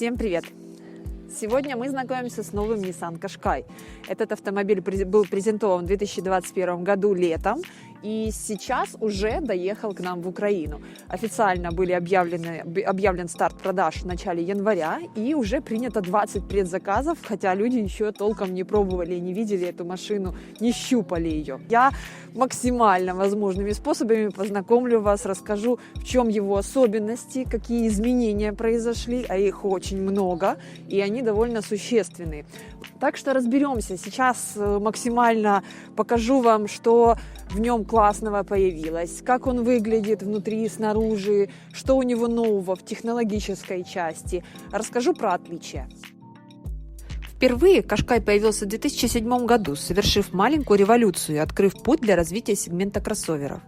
Всем привет! Сегодня мы знакомимся с новым Nissan Qashqai. Этот автомобиль был презентован в 2021 году летом и сейчас уже доехал к нам в Украину. Официально были объявлены, объявлен старт продаж в начале января, и уже принято 20 предзаказов, хотя люди еще толком не пробовали, не видели эту машину, не щупали ее. Я максимально возможными способами познакомлю вас, расскажу, в чем его особенности, какие изменения произошли, а их очень много, и они довольно существенные. Так что разберемся. Сейчас э, максимально покажу вам, что в нем классного появилось, как он выглядит внутри и снаружи, что у него нового в технологической части. Расскажу про отличия. Впервые Кашкай появился в 2007 году, совершив маленькую революцию и открыв путь для развития сегмента кроссоверов.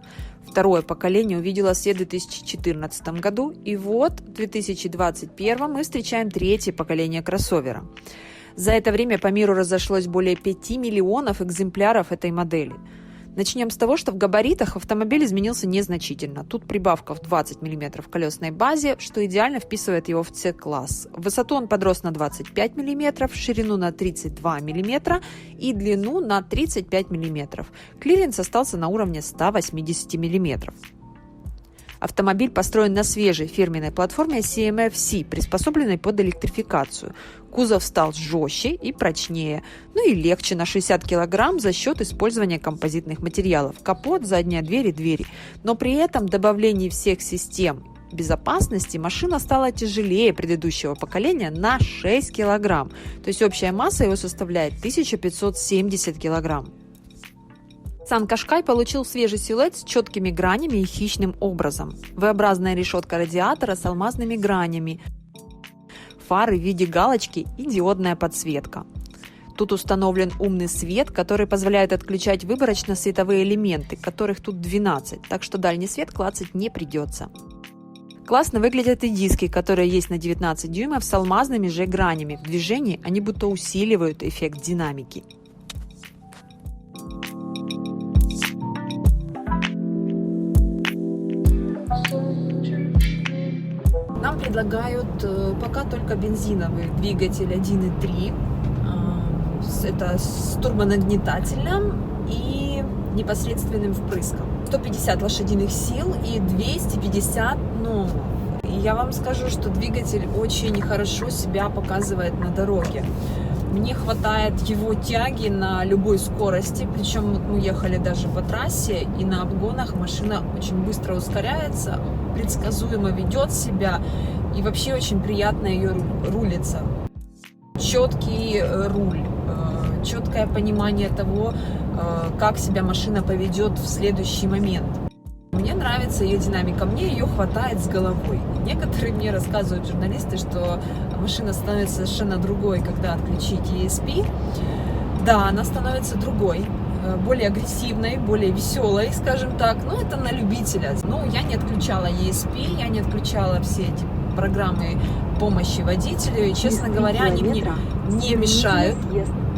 Второе поколение увидело свет в 2014 году, и вот в 2021 мы встречаем третье поколение кроссовера. За это время по миру разошлось более 5 миллионов экземпляров этой модели – Начнем с того, что в габаритах автомобиль изменился незначительно. Тут прибавка в 20 мм в колесной базе, что идеально вписывает его в C-класс. Высоту он подрос на 25 мм, ширину на 32 мм и длину на 35 мм. Клиренс остался на уровне 180 мм. Автомобиль построен на свежей фирменной платформе CMF-C, приспособленной под электрификацию. Кузов стал жестче и прочнее, ну и легче на 60 кг за счет использования композитных материалов. Капот, задняя дверь и двери. Но при этом добавлении всех систем безопасности машина стала тяжелее предыдущего поколения на 6 кг. То есть общая масса его составляет 1570 кг. Сан Кашкай получил свежий силуэт с четкими гранями и хищным образом. V-образная решетка радиатора с алмазными гранями, фары в виде галочки и диодная подсветка. Тут установлен умный свет, который позволяет отключать выборочно световые элементы, которых тут 12, так что дальний свет клацать не придется. Классно выглядят и диски, которые есть на 19 дюймов с алмазными же гранями. В движении они будто усиливают эффект динамики. Нам предлагают э, пока только бензиновый двигатель 1.3. А, это с турбонагнетателем и непосредственным впрыском. 150 лошадиных сил и 250 ну, и я вам скажу, что двигатель очень хорошо себя показывает на дороге. Мне хватает его тяги на любой скорости, причем мы ехали даже по трассе, и на обгонах машина очень быстро ускоряется, предсказуемо ведет себя, и вообще очень приятно ее рулиться. Четкий э, руль, э, четкое понимание того, э, как себя машина поведет в следующий момент. Мне нравится ее динамика, мне ее хватает с головой. Некоторые мне рассказывают журналисты, что машина становится совершенно другой, когда отключить ESP. Да, она становится другой, э, более агрессивной, более веселой, скажем так. Но это на любителя. Ну, я не отключала ESP, я не отключала все эти программы помощи водителю. И, честно говоря, они мне не мешают.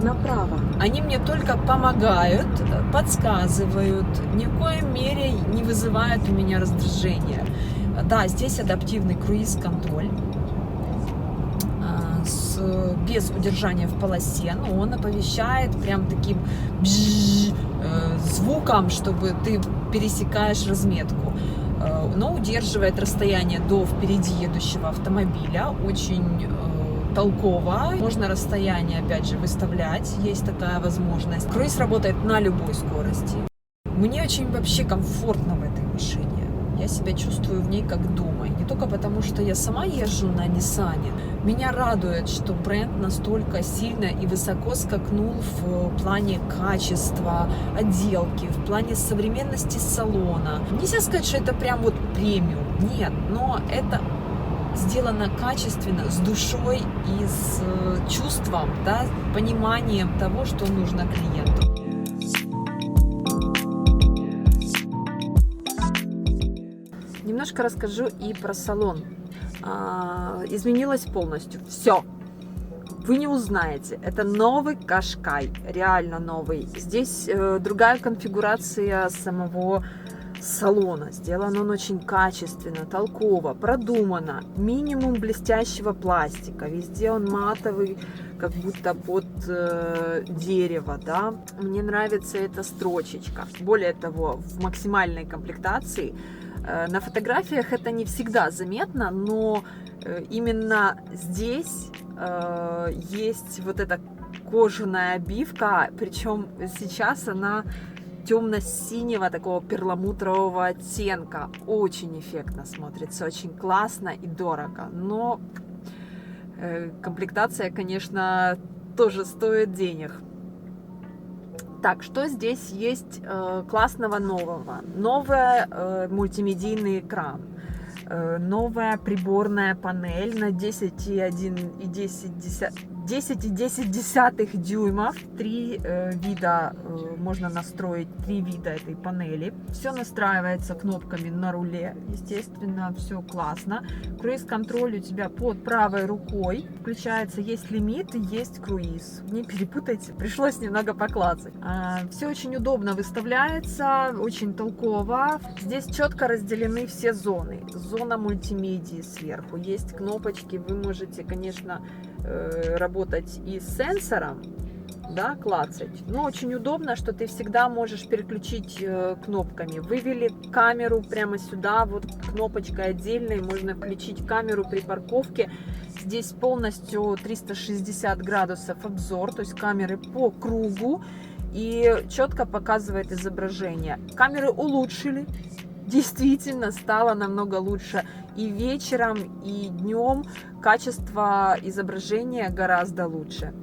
Направо. Они мне только помогают, подсказывают, ни в коем мере не вызывают у меня раздражения. Да, здесь адаптивный круиз-контроль без удержания в полосе, но он оповещает прям таким бжж, э, звуком, чтобы ты пересекаешь разметку. Э, но удерживает расстояние до впереди едущего автомобиля. Очень э, толково. Можно расстояние, опять же, выставлять. Есть такая возможность. Круиз работает на любой скорости. Мне очень вообще комфортно в этой машине. Я себя чувствую в ней как дома. И не только потому, что я сама езжу на Ниссане. Меня радует, что бренд настолько сильно и высоко скакнул в плане качества, отделки, в плане современности салона. Нельзя сказать, что это прям вот премиум. Нет, но это сделано качественно, с душой и с э, чувством, да, пониманием того, что нужно клиенту. Немножко расскажу и про салон. А, изменилось полностью. Все. Вы не узнаете. Это новый Кашкай. Реально новый. Здесь э, другая конфигурация самого салона. Сделан он очень качественно, толково, продуманно. Минимум блестящего пластика. Везде он матовый, как будто под э, дерево, да. Мне нравится эта строчечка. Более того, в максимальной комплектации э, на фотографиях это не всегда заметно, но э, именно здесь э, есть вот эта кожаная обивка, причем сейчас она темно-синего такого перламутрового оттенка. Очень эффектно смотрится, очень классно и дорого. Но э, комплектация, конечно, тоже стоит денег. Так, что здесь есть э, классного нового? Новый э, мультимедийный экран, новая приборная панель на 10,1 и 10, 10 10,10 десятых дюймов. Три э, вида э, можно настроить, три вида этой панели. Все настраивается кнопками на руле. Естественно, все классно. Круиз-контроль у тебя под правой рукой. Включается, есть лимит есть круиз. Не перепутайте, пришлось немного поклацать. А, все очень удобно выставляется, очень толково. Здесь четко разделены все зоны. Зона мультимедии сверху. Есть кнопочки, вы можете, конечно, Э, работать и с сенсором, да, клацать. Но очень удобно, что ты всегда можешь переключить э, кнопками. Вывели камеру прямо сюда, вот кнопочкой отдельной, можно включить камеру при парковке. Здесь полностью 360 градусов обзор, то есть камеры по кругу и четко показывает изображение. Камеры улучшили, действительно стало намного лучше и вечером, и днем качество изображения гораздо лучше.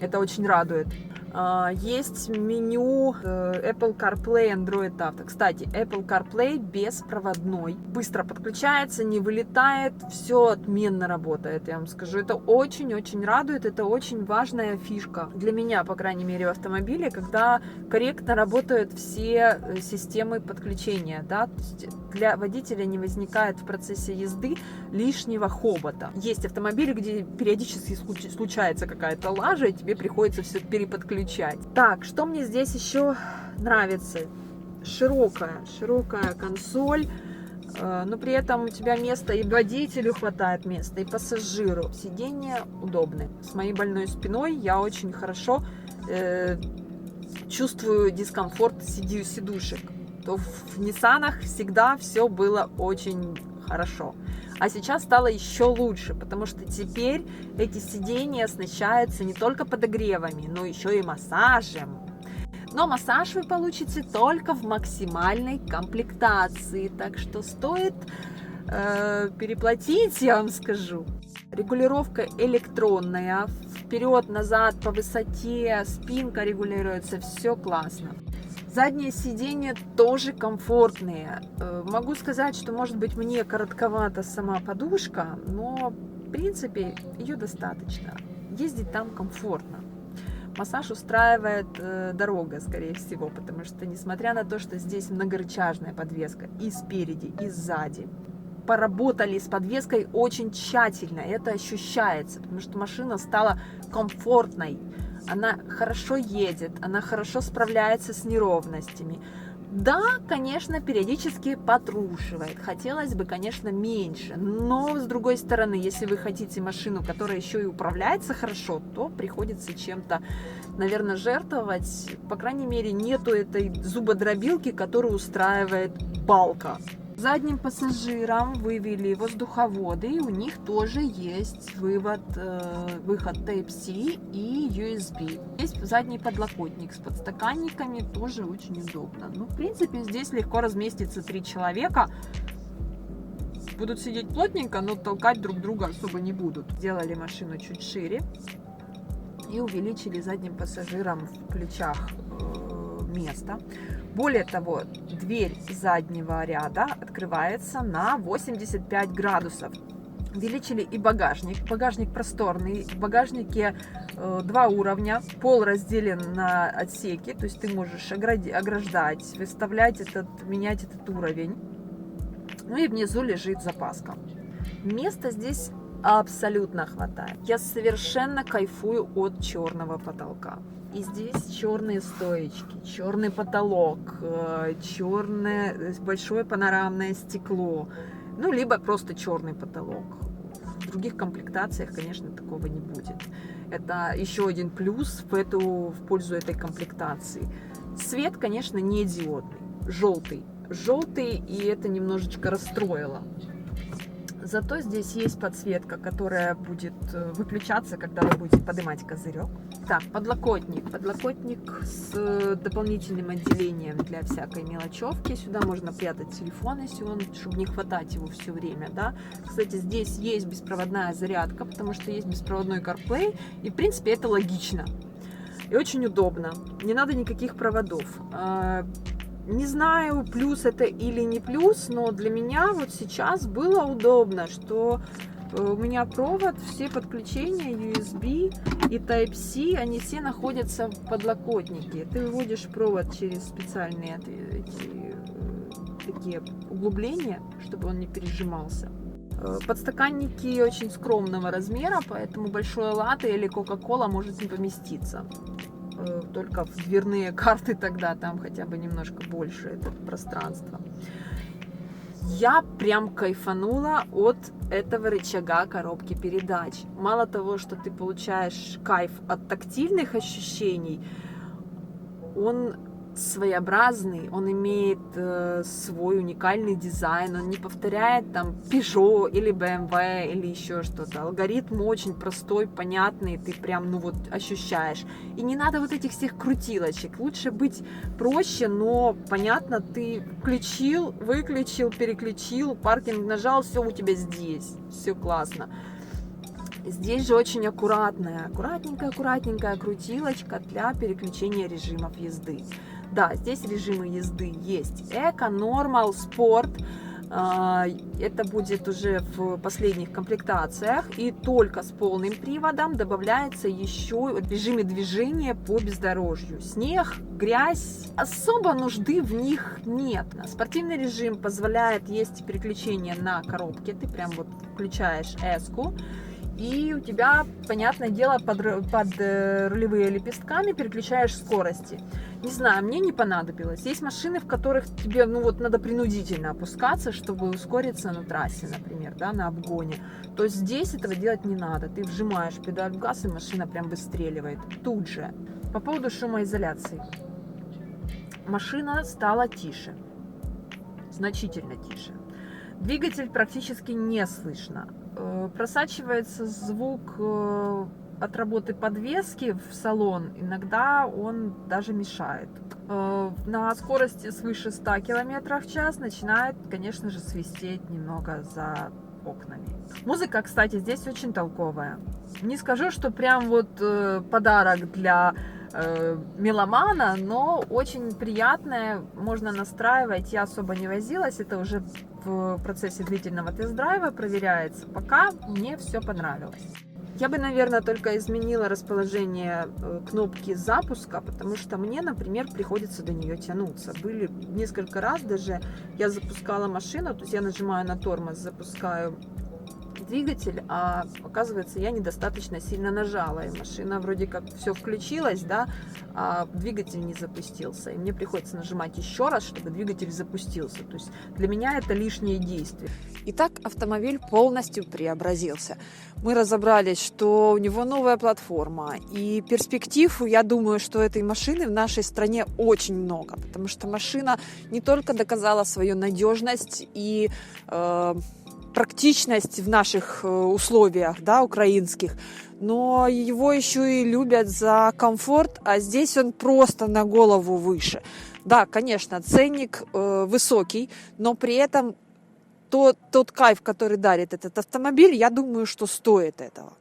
Это очень радует. А, есть меню э, Apple CarPlay, Android Auto. Кстати, Apple CarPlay беспроводной. Быстро подключается, не вылетает, все отменно работает, я вам скажу. Это очень-очень радует, это очень важная фишка для меня, по крайней мере, в автомобиле, когда корректно работают все э, системы подключения. Да? Для водителя не возникает в процессе езды лишнего хобота. Есть автомобили, где периодически случается какая-то лажа, и тебе приходится все переподключать включать. Так, что мне здесь еще нравится? Широкая, широкая консоль, э, но при этом у тебя места и водителю хватает места, и пассажиру. Сиденья удобны. С моей больной спиной я очень хорошо э, чувствую дискомфорт сиди, сидушек. То в Ниссанах всегда все было очень хорошо. А сейчас стало еще лучше, потому что теперь эти сиденья оснащаются не только подогревами, но еще и массажем. Но массаж вы получите только в максимальной комплектации, так что стоит э, переплатить, я вам скажу. Регулировка электронная, вперед-назад по высоте, спинка регулируется, все классно. Задние сиденья тоже комфортные. Э, могу сказать, что может быть мне коротковата сама подушка, но в принципе ее достаточно. Ездить там комфортно. Массаж устраивает э, дорога, скорее всего, потому что, несмотря на то, что здесь многорычажная подвеска и спереди, и сзади, поработали с подвеской очень тщательно. Это ощущается, потому что машина стала комфортной она хорошо едет, она хорошо справляется с неровностями. Да, конечно, периодически потрушивает. Хотелось бы, конечно, меньше. Но, с другой стороны, если вы хотите машину, которая еще и управляется хорошо, то приходится чем-то, наверное, жертвовать. По крайней мере, нету этой зубодробилки, которую устраивает балка. Задним пассажирам вывели воздуховоды, у них тоже есть вывод, э, выход Type-C и USB. Есть задний подлокотник с подстаканниками, тоже очень удобно. Ну, в принципе, здесь легко разместится три человека. Будут сидеть плотненько, но толкать друг друга особо не будут. Сделали машину чуть шире и увеличили задним пассажирам в плечах э, место. Более того, дверь заднего ряда открывается на 85 градусов. Увеличили и багажник. Багажник просторный. В багажнике э, два уровня. Пол разделен на отсеки, то есть ты можешь ограждать, выставлять этот, менять этот уровень. Ну и внизу лежит запаска. Места здесь абсолютно хватает. Я совершенно кайфую от черного потолка. И здесь черные стоечки, черный потолок, черное большое панорамное стекло, ну, либо просто черный потолок. В других комплектациях, конечно, такого не будет. Это еще один плюс в, эту, в пользу этой комплектации. Свет, конечно, не диодный, желтый. Желтый, и это немножечко расстроило. Зато здесь есть подсветка, которая будет э, выключаться, когда вы будете поднимать козырек. Так, подлокотник. Подлокотник с э, дополнительным отделением для всякой мелочевки. Сюда можно прятать телефон, если он, чтобы не хватать его все время, да. Кстати, здесь есть беспроводная зарядка, потому что есть беспроводной CarPlay, и, в принципе, это логично. И очень удобно. Не надо никаких проводов. Не знаю, плюс это или не плюс, но для меня вот сейчас было удобно, что э, у меня провод, все подключения USB и Type-C, они все находятся в подлокотнике. Ты выводишь провод через специальные эти, э, такие углубления, чтобы он не пережимался. Э, подстаканники очень скромного размера, поэтому большое латте или кока-кола может не поместиться. Э, только в дверные карты тогда там хотя бы немножко больше это пространство. Я прям кайфанула от этого рычага коробки передач. Мало того, что ты получаешь кайф от тактильных ощущений, он своеобразный, он имеет э, свой уникальный дизайн, он не повторяет там Peugeot или BMW или еще что-то. Алгоритм очень простой, понятный, ты прям, ну вот, ощущаешь. И не надо вот этих всех крутилочек. Лучше быть проще, но понятно, ты включил, выключил, переключил, паркинг нажал, все у тебя здесь, все классно. Здесь же очень аккуратная, аккуратненькая, аккуратненькая крутилочка для переключения режимов езды. Да, здесь режимы езды есть. Эко, нормал, спорт. А, это будет уже в последних комплектациях. И только с полным приводом добавляется еще в режиме движения по бездорожью. Снег, грязь. Особо нужды в них нет. Спортивный режим позволяет есть переключение на коробке. Ты прям вот включаешь S-ку и у тебя, понятное дело, под, под э, рулевые лепестками переключаешь скорости. Не знаю, мне не понадобилось. Есть машины, в которых тебе, ну вот, надо принудительно опускаться, чтобы ускориться на трассе, например, да, на обгоне. То есть здесь этого делать не надо. Ты вжимаешь педаль в газ, и машина прям выстреливает. Тут же. По поводу шумоизоляции. Машина стала тише. Значительно тише. Двигатель практически не слышно. Э, просачивается звук э, от работы подвески в салон, иногда он даже мешает. Э, на скорости свыше 100 км в час начинает, конечно же, свистеть немного за окнами. Музыка, кстати, здесь очень толковая. Не скажу, что прям вот подарок для меломана, но очень приятная, можно настраивать, я особо не возилась, это уже в процессе длительного тест-драйва проверяется. Пока мне все понравилось. Я бы, наверное, только изменила расположение э, кнопки запуска, потому что мне, например, приходится до нее тянуться. Были несколько раз даже я запускала машину, то есть я нажимаю на тормоз, запускаю двигатель, а оказывается, я недостаточно сильно нажала, и машина вроде как все включилась, да, а двигатель не запустился, и мне приходится нажимать еще раз, чтобы двигатель запустился. То есть для меня это лишнее действие. Итак, автомобиль полностью преобразился. Мы разобрались, что у него новая платформа, и перспектив, я думаю, что этой машины в нашей стране очень много, потому что машина не только доказала свою надежность и э, практичность в наших э, условиях, да, украинских, но его еще и любят за комфорт, а здесь он просто на голову выше. Да, конечно, ценник э, высокий, но при этом тот, тот кайф, который дарит этот автомобиль, я думаю, что стоит этого.